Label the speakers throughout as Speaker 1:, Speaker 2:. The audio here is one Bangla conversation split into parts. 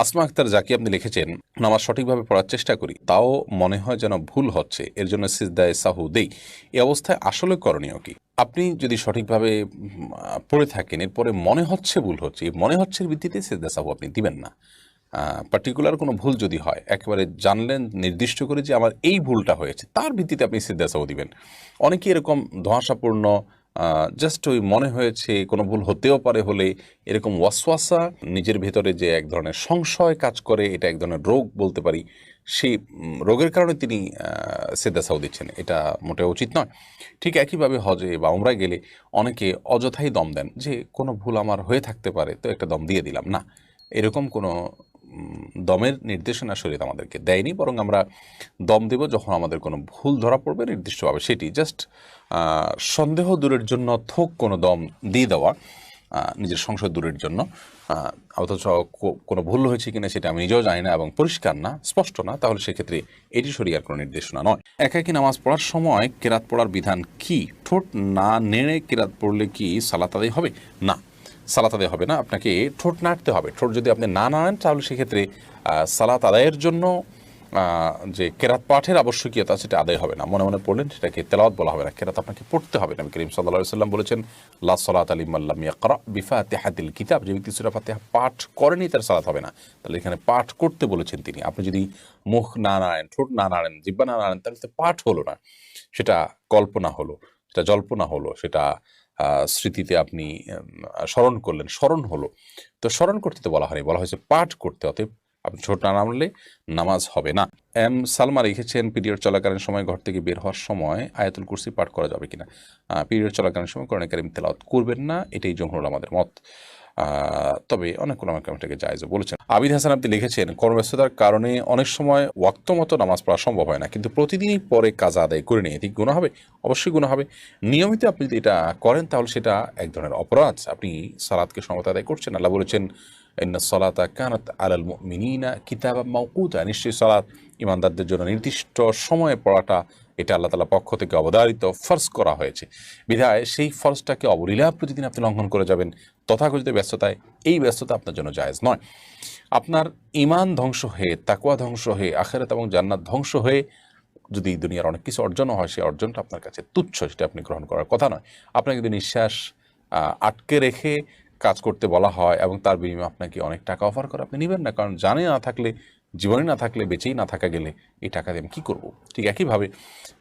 Speaker 1: আসমা আক্তার যাকে আপনি লিখেছেন, নামাজ সঠিকভাবে পড়ার চেষ্টা করি, তাও মনে হয় যেন ভুল হচ্ছে, এর জন্য সিজদায় সাহু দেই। এই অবস্থায় আসলে করণীয় কি? আপনি যদি সঠিকভাবে পড়ে থাকেন, এরপরে মনে হচ্ছে ভুল হচ্ছে মনে হচ্ছে ভিত্তিতে সিজদা সাহু আপনি দিবেন না। পার্টিকুলার কোনো ভুল যদি হয়, একেবারে জানলেন, নির্দিষ্ট করে যে আমার এই ভুলটা হয়েছে, তার ভিত্তিতে আপনি সিজদা দিবেন। অনেকে এরকম ধোঁয়াশাপূর্ণ জাস্ট ওই মনে হয়েছে, কোনো ভুল হতেও পারে হলে এরকম ওয়াসওয়াসা নিজের ভেতরে যে এক ধরনের সংশয় কাজ করে, এটা এক ধরনের রোগ বলতে পারি, সেই রোগের কারণে তিনি সেদাসাও দিচ্ছেন। এটা মোটেও উচিত নয়। ঠিক একইভাবে হজে বা উমরায় গেলে অনেকে অযথাই দম দেন যে, কোনো ভুল আমার হয়ে থাকতে পারে, তো একটা দম দিয়ে দিলাম। না, এরকম কোনো দমের নির্দেশনা শরীর আমাদেরকে দেয়নি, বরং আমরা দম দেব যখন আমাদের কোনো ভুল ধরা পড়বে নির্দিষ্টভাবে। সেটি জাস্ট সন্দেহ দূরের জন্য থোক কোনো দম দিয়ে দেওয়া নিজের সংশয় দূরের জন্য অথচ কোনো ভুল হয়েছে কিনা সেটা আমি নিজেও জানি না এবং পরিষ্কার না, স্পষ্ট না, তাহলে সেক্ষেত্রে এটি শরিয়ার কোনো নির্দেশনা নয়। একাকি নামাজ পড়ার সময় কেরাত পড়ার বিধান কি? ঠোঁট না নেড়ে কেরাত পড়লে কি সালাত আদায় হবে? না। সালাত আদায় হবে না, আপনাকে ঠোঁট নাড়তে হবে। ঠোঁট যদি আপনি না নাড়েন, তাহলে সেক্ষেত্রে সালাত আদায়ের জন্য যে কেরাত পাঠের আবশ্যকীয়তা সেটা আদায় হবে না। মনে মনে পড়লেন, সেটাকে তেলাওয়াত বলা হবে না। কেরাত আপনাকে পড়তে হবে। না করিম সাল্লাহ সাল্লাম বলেছেন, লা সালাত আলী মাল্লাম বিফা বিফাতিহাতিল কিতাব। যে ব্যক্তি সুরা ফাতিহা পাঠ করেনি, তার সালাত হবে না। তাহলে এখানে পাঠ করতে বলেছেন তিনি। আপনি যদি মুখ না নাড়েন, ঠোঁট না নাড়েন, জিব্বা না নাড়েন, তাহলে পাঠ হলো না। সেটা কল্পনা হলো, সেটা জল্পনা হলো, সেটা স্মৃতিতে আপনি স্মরণ করলেন। স্মরণ হলো। তো স্মরণ করতে তো বলা হয়নি, বলা হয়েছে পাঠ করতে, অতএব আপনি ছোট না নামলে নামাজ হবে না। এম সালমা রেখেছেন, পিরিয়ড চলাকালীন সময় ঘর থেকে বের হওয়ার সময় আয়াতুল কুরসি পাঠ করা যাবে কিনা? পিরিয়ড চলাকালীন সময় করণে কারিম তেলাওয়াত করবেন না, এটাই জমহুর আমাদের মত। তবে অনেক কোনো এটাকে জায়জও বলেছেন। আবিদ হাসান আপনি লিখেছেন, কর্মব্যস্ততার কারণে অনেক সময় ওয়াক্ত মতো নামাজ পড়া সম্ভব হয় না, কিন্তু প্রতিদিনই পরে কাজ আদায় করে নিয়ে ঠিক গুণা হবে? অবশ্যই গুণা হবে। নিয়মিত আপনি যদি এটা করেন, তাহলে সেটা এক ধরনের অপরাধ। আপনি সালাদকে সমত আদায় করছেন, আল্লাহ বলেছেন সলাতা কানাত আলাল মিনিনা কিতাবা মাউকুতা নিশ্চয়ই সালাত ইমানদারদের জন্য নির্দিষ্ট সময়ে পড়াটা এটা আল্লাহ তালা পক্ষ থেকে অবধারিত, ফর্জ করা হয়েছে। বিধায় সেই ফর্জটাকে অবলীলা প্রতিদিন আপনি লঙ্ঘন করে যাবেন, তথাকথিত ব্যস্ততায়। এই ব্যস্ততা আপনার জন্য জায়েজ নয়। আপনার ইমান ধ্বংস হয়ে তাকুয়া ধ্বংস হয়ে, আখেরাত এবং জান্নাত ধ্বংস হয়ে যদি দুনিয়ার অনেক কিছু অর্জনও হয়, সেই অর্জনটা আপনার কাছে তুচ্ছ, সেটা আপনি গ্রহণ করার কথা নয়। আপনাকে যদি নিঃশ্বাস আটকে রেখে কাজ করতে বলা হয় এবং তার বিনিময়ে আপনাকে অনেক টাকা অফার করে আপনি নেবেন না, কারণ জানে না থাকলে জীবনে না থাকলে, বেঁচেই না থাকা গেলে এই টাকা দিয়ে আমি কী করব? ঠিক একইভাবে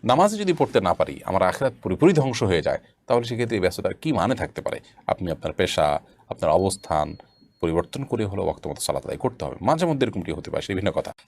Speaker 1: নামাজ যদি পড়তে না পারি, আমার আখরাত পুরোপুরি ধ্বংস হয়ে যায়, তাহলে সেক্ষেত্রে এই ব্যস্ততার কী মানে থাকতে পারে? আপনি আপনার পেশা, আপনার অবস্থান পরিবর্তন করে হলেও বক্তমত সালাত করতে হবে। মাঝে মধ্যে এরকমটি হতে পারে? সে ভিন্ন কথা।